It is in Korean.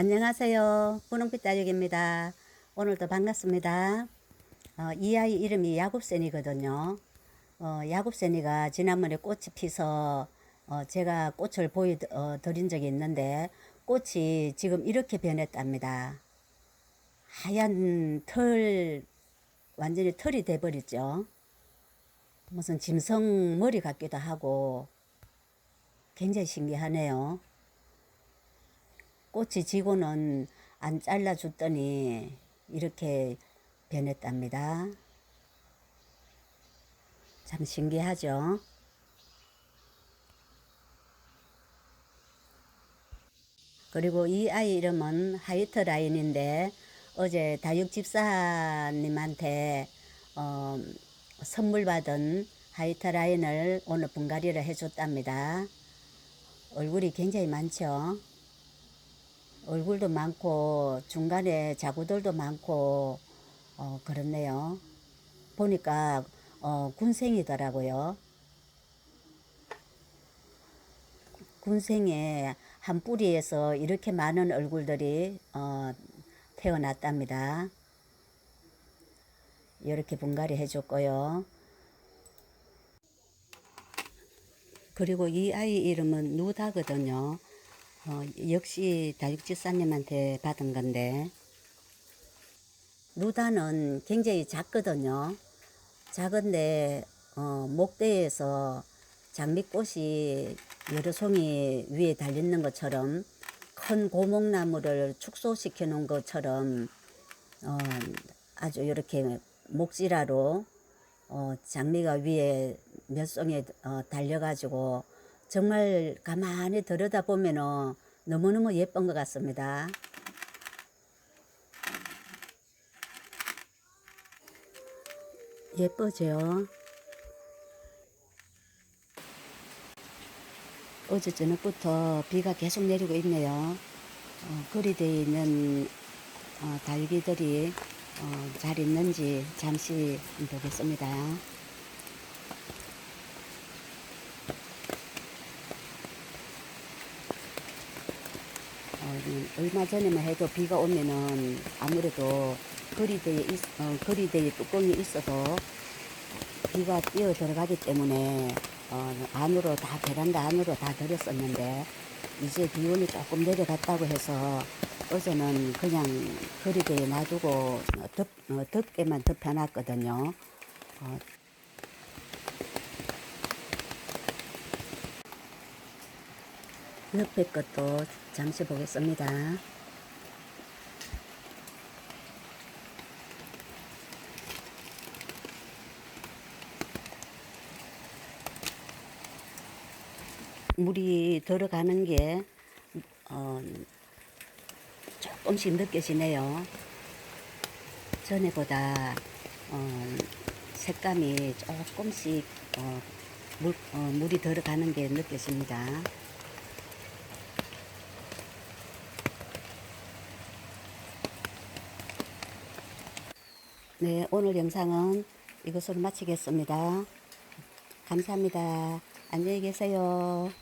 안녕하세요. 분홍빛 다육입니다. 오늘도 반갑습니다. 어, 이 아이 이름이 야곱센이거든요. 어, 야곱센이가 지난번에 꽃이 피서 어, 제가 꽃을 보여드린 적이 있는데 꽃이 지금 이렇게 변했답니다. 하얀 털, 완전히 털이 돼버렸죠. 무슨 짐승 머리 같기도 하고 굉장히 신기하네요. 꽃이 지고는 안 잘라줬더니 이렇게 변했답니다. 참 신기하죠? 그리고 이 아이 이름은 하이트 라인인데 어제 다육 집사님한테 어, 선물 받은 하이트 라인을 오늘 분갈이를 해줬답니다. 얼굴이 굉장히 많죠? 얼굴도 많고 중간에 자구들도 많고 어, 그렇네요. 보니까 어, 군생이더라고요. 군생의 한 뿌리에서 이렇게 많은 얼굴들이 어, 태어났답니다. 이렇게 분갈이 해줬고요. 그리고 이 아이 이름은 누다거든요. 어, 역시 다육집사님한테 받은 건데 루다는 굉장히 작거든요. 작은데 어, 목대에서 장미꽃이 여러 송이 위에 달리는 것처럼 큰 고목나무를 축소시켜 놓은 것처럼 어, 아주 이렇게 목지라로 어, 장미가 위에 몇 송이 어, 달려가지고 정말 가만히 들여다 보면은 너무너무 예쁜 것 같습니다. 예쁘죠? 어제 저녁부터 비가 계속 내리고 있네요. 어, 거리 되어 있는 어, 달기들이 어, 잘 있는지 잠시 보겠습니다. 얼마 전에만 해도 비가 오면은 아무래도 거리대에 있, 어, 거리대에 뚜껑이 있어도 비가 뛰어 들어가기 때문에 어, 안으로 다 베란다 안으로 다 들였었는데 이제 기온이 조금 내려갔다고 해서 어제는 그냥 거리대에 놔두고 어, 덮, 어, 덮개만 덮여놨거든요. 어, 옆에 것도 잠시 보겠습니다. 물이 들어가는 게 어, 조금씩 느껴지네요. 전에보다 어, 색감이 조금씩 어, 물, 어, 물이 들어가는 게 느껴집니다. 네, 오늘 영상은 이것으로 마치겠습니다. 감사합니다. 안녕히 계세요.